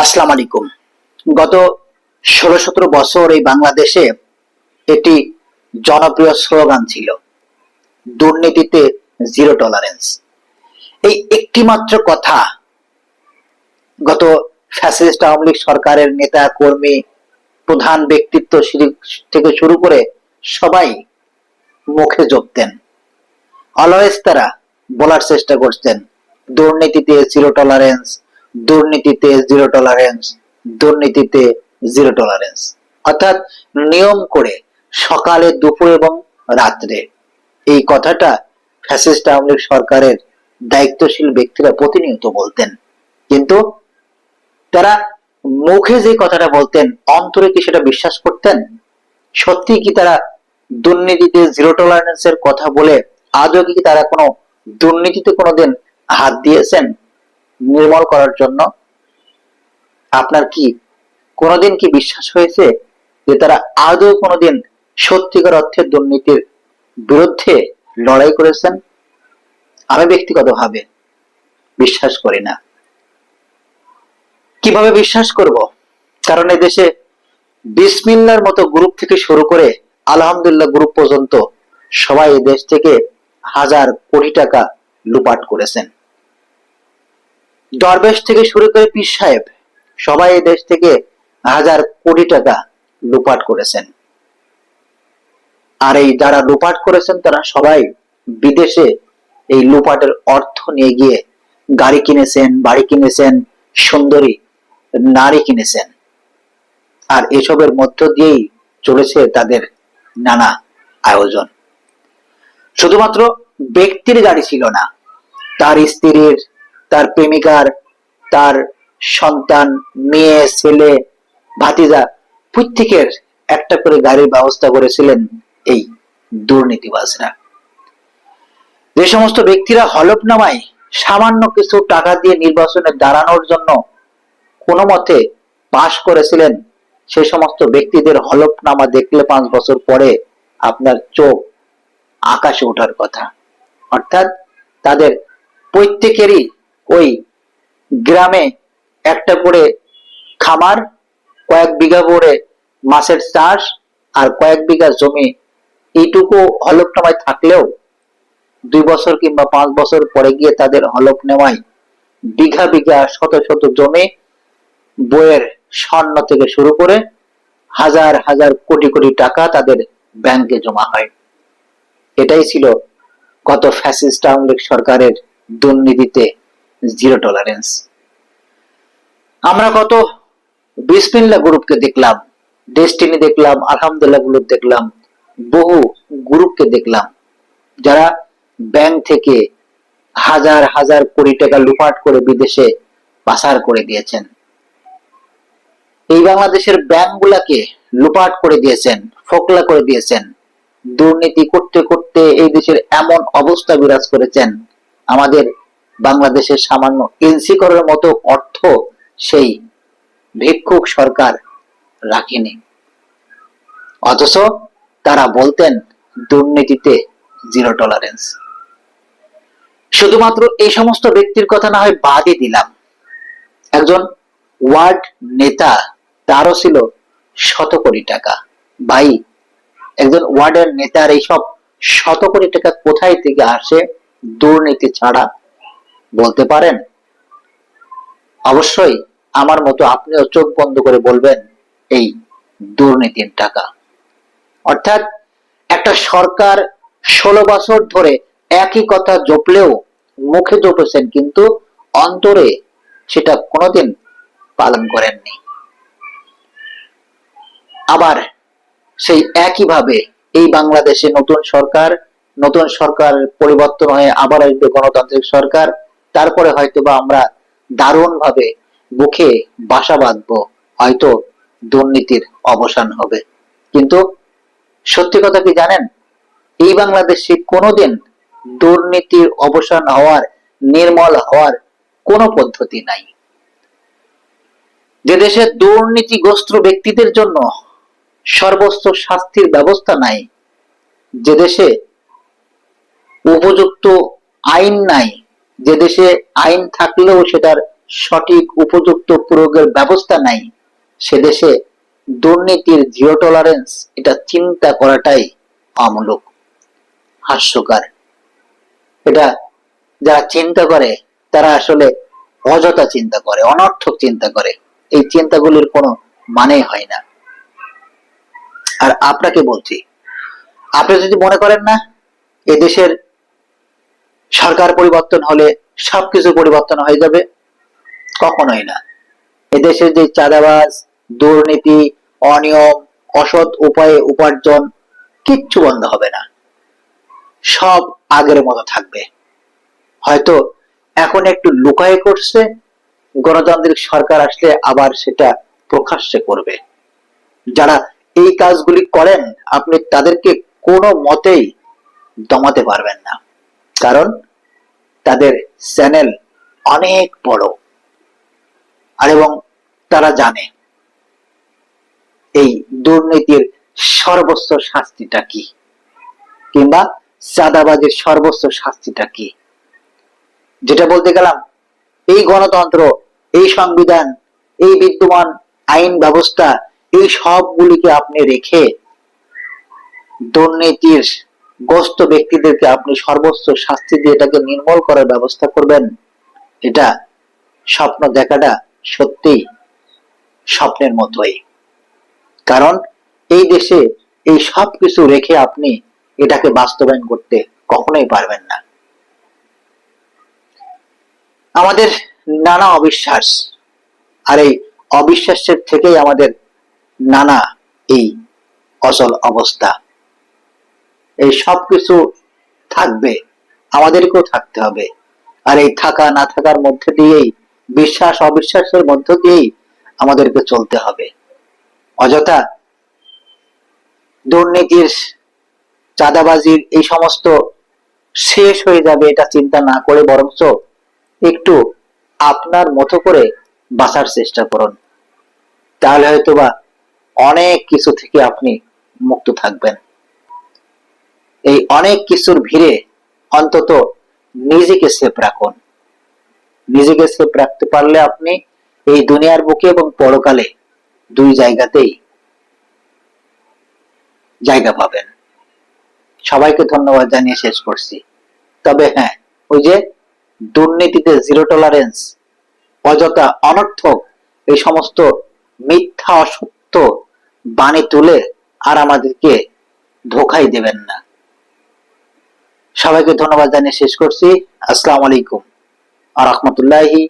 আসসালাম আলাইকুম। গত ষোলো সতেরো বছর এই বাংলাদেশে এটি জনপ্রিয় স্লোগান ছিল, দুর্নীতিতে জিরো টলারেন্স এই একটি মাত্র কথা গত ফ্যাসিস্ট আওয়ামী লীগ সরকারের নেতা, কর্মী, প্রধান ব্যক্তিত্ব থেকে শুরু করে সবাই মুখে জপতেন অলওয়েজ তারা বলার চেষ্টা করতেন দুর্নীতিতে জিরো টলারেন্স দুর্নীতিতে জিরো টলারেন্স দুর্নীতিতে জিরো টলারেন্স অর্থাৎ নিয়ম করে সকালে, দুপুর এবং রাত্রে। এই কথাটা ফ্যাসিস্ট আওয়ামী লীগ সরকারের দায়িত্বশীল ব্যক্তিরা প্রতিনিয়ত বলতেন। কিন্তু তারা মুখে যে কথাটা বলতেন, অন্তরে কি সেটা বিশ্বাস করতেন? সত্যি কি তারা দুর্নীতিতে জিরো টলারেন্সের কথা বলে আজও কি তারা কোনো দুর্নীতিতে কোনোদিন হাত দিয়েছেন? নির্মল করার জন্য। আপনার কি কোনোদিন কি বিশ্বাস হয়েছে যে তারা আদৌ কোনোদিন সত্যিকার অর্থে দুর্নীতির বিরুদ্ধে লড়াই করেছেন? আমি ব্যক্তিগতভাবে বিশ্বাস করি না। কীভাবে বিশ্বাস করব? কারণ দেশে বিসমিল্লার মতো গ্রুপ থেকে শুরু করে আলহামদুলিল্লাহ গ্রুপ পর্যন্ত সবাই দেশ থেকে হাজার কোটি টাকা লুপাট করেছেন। দরবেশ থেকে শুরু করে পীর সাহেব সবাই দেশ থেকে হাজার কোটি টাকা লুপাট করেছেন। আর এই যারা লুপাট করেছেন, তারা সবাই বিদেশে এই লুপাটের অর্থ নিয়ে গিয়ে গাড়ি কিনেছেন, বাড়ি কিনেছেন, সুন্দরী নারী কিনেছেন। আর এসবের মধ্য দিয়েই চলেছে তাদের নানা আয়োজন। শুধুমাত্র ব্যক্তির গাড়ি ছিল না, তার স্ত্রীর তার প্রেমিকার, তার সন্তান, মেয়ে, ছেলে, ভাতিজা প্রত্যেকের একটা করে গাড়ির ব্যবস্থা করেছিলেন এই দুর্নীতিবাজরা। যে সমস্ত ব্যক্তিরা হলফনামায় সামান্য কিছু টাকা দিয়ে নির্বাচনে দাঁড়ানোর জন্য কোনো মতে পাশ করেছিলেন, সে সমস্ত ব্যক্তিদের হলফনামা দেখলে পাঁচ বছর পরে আপনার চোখ আকাশে ওঠার কথা। অর্থাৎ তাদের প্রত্যেকেরই ওই গ্রামে একটা করে খামার, কয়েক বিঘা করে মাছের চাষ আর কয়েক বিঘা জমি। এইটুকু হলফনামায় থাকলেও দুই বছর কিংবা পাঁচ বছর পরে গিয়ে তাদের হলফনামায় বিঘা বিঘা, শত শত জমি বইয়ের স্বর্ণ থেকে শুরু করে হাজার হাজার কোটি কোটি টাকা তাদের ব্যাংকে জমা হয়। এটাই ছিল গত ফ্যাসিস্ট আওয়ামী লীগ সরকারের দুর্নীতিতে জিরো টলারেন্স আমরা কত বিসমিল্লা গ্রুপকে দেখলাম ডেস্টিনি দেখলাম, আলহামদুলিল্লাহ গ্রুপ দেখলাম, বহু গ্রুপকে দেখলাম, যারা ব্যাংক থেকে হাজার হাজার কোটি টাকা লুপাট করে বিদেশে পাচার করে দিয়েছেন। এই বাংলাদেশের ব্যাংকগুলাকে লুপাট করে দিয়েছেন, ফোকলা করে দিয়েছেন, দুর্নীতি করতে করতে এই দেশের এমন অবস্থা বিরাজ করেছেন, আমাদের বাংলাদেশের সামান্য এনসি করার মতো অর্থ সেই ভিক্ষুক সরকার রাখেনি। অথচ তারা বলতেন, দুর্নীতিতে জিরো টলারেন্স শুধুমাত্র এই সমস্ত ব্যক্তির কথা না হয়, বাদই দিলাম। একজন ওয়ার্ড নেতা, তারও ছিল শত কোটি টাকা। ভাই, একজন ওয়ার্ডের নেতার এইসব শত কোটি টাকা কোথায় থেকে আসে, দুর্নীতি ছাড়া বলতে পারেন? অবশ্যই আমার মতো আপনিও চোখ বন্ধ করে বলবেন এই দুর্নীতির টাকা। অর্থাৎ একটা সরকার ষোলো বছর ধরে একই কথা জপলেও মুখে জপেছেন, কিন্তু অন্তরে সেটা কোনোদিন পালন করেননি। আবার সেই একইভাবে এই বাংলাদেশে নতুন সরকার নতুন সরকার পরিবর্তন হয়ে আবার আসবে গণতান্ত্রিক সরকার তারপরে হয়তো বা আমরা দারুণ ভাবে বুকে বাসা বাঁধবো, হয়তো দুর্নীতির অবসান হবে। কিন্তু সত্যি কথা কি জানেন? এই বাংলাদেশে কোনোদিন দুর্নীতির অবসান হওয়ার, নির্মল হওয়ার কোনো পদ্ধতি নাই। যে দেশে দুর্নীতিগ্রস্ত ব্যক্তিদের জন্য সর্বোচ্চ শাস্তির ব্যবস্থা নাই, যে দেশে উপযুক্ত আইন নাই যে দেশে আইন থাকলেও সেটার সঠিক উপযুক্ত প্রয়োগের ব্যবস্থা নাই, সে দেশে দুর্নীতির জিরো টলারেন্স এটা চিন্তা করাটাই অমূলক হাস্যকর। এটা যারা চিন্তা করে, তারা আসলে অযথা চিন্তা করে, অনর্থক চিন্তা করে। এই চিন্তাগুলির কোনো মানে হয় না। আর আপনাকে বলছি, আপনি যদি মনে করেন না এদেশের সরকার পরিবর্তন হলে সবকিছু পরিবর্তন হয়ে যাবে, কখনোই না। এদেশের যে চাঁদাবাজ, দুর্নীতি, অনিয়ম, অসৎ উপায়ে উপার্জন, কিচ্ছু বন্ধ হবে না। সব আগের মতো থাকবে। হয়তো এখন একটু লুকায়ে করছে, গণতান্ত্রিক সরকার আসলে আবার সেটা প্রকাশ্যে করবে। যারা এই কাজগুলি করেন, আপনি তাদেরকে কোনো মতেই দমাতে পারবেন না। কারণ তাদের চ্যানেল অনেক বড়। আর এবং তারা জানে এই দুর্নীতির সর্বোচ্চ শাস্তিটা কি, কিংবা চাঁদাবাজের সর্বোচ্চ শাস্তিটা কি। যেটা বলতে গেলাম, এই গণতন্ত্র, এই সংবিধান, এই বিদ্যমান আইন ব্যবস্থা, এই সবগুলিকে আপনি রেখে দুর্নীতির গ্রস্ত ব্যক্তিদেরকে আপনি সর্বোচ্চ শাস্তি দিয়ে এটাকে নির্মূল করার ব্যবস্থা করবেন, এটা স্বপ্ন দেখাটা সত্যিই স্বপ্নের মতোই। কারণ এই দেশে এই সব কিছু রেখে আপনি এটাকে বাস্তবায়ন করতে কখনোই পারবেন না। আমাদের নানা অবিশ্বাস, আর এই অবিশ্বাসের থেকেই আমাদের নানা এই অচল অবস্থা। এই সব কিছু থাকবে, আমাদেরকেও থাকতে হবে। আর এই থাকা, না থাকার মধ্যে দিয়েই, বিশ্বাস, অবিশ্বাসের মধ্য দিয়েই আমাদেরকে চলতে হবে। অযথা দুর্নীতির চাঁদাবাজির এই সমস্ত শেষ হয়ে যাবে এটা চিন্তা না করে বরঞ্চ একটু আপনার মতো করে বাঁচার চেষ্টা করুন। তাহলে হয়তোবা অনেক কিছু থেকে আপনি মুক্ত থাকবেন। এই অনেক কিছুর ভিড়ে অন্তত নিজেকে সেফ রাখুন। নিজেকে সেফ রাখতে পারলে আপনি এই দুনিয়ার বুকে এবং পরকালে দুই জায়গাতেই জায়গা পাবেন। সবাইকে ধন্যবাদ জানিয়ে শেষ করছি। তবে হ্যাঁ ওই যে দুর্নীতিতে জিরো টলারেন্স অযথা অনর্থক এই সমস্ত মিথ্যা, অসত্য বাণী তুলে আর আমাদেরকে ধোকাই দেবেন না। সবাইকে ধন্যবাদ জানিয়ে শেষ করছি। আসসালামু আলাইকুম। আ রহমতুল্লাহি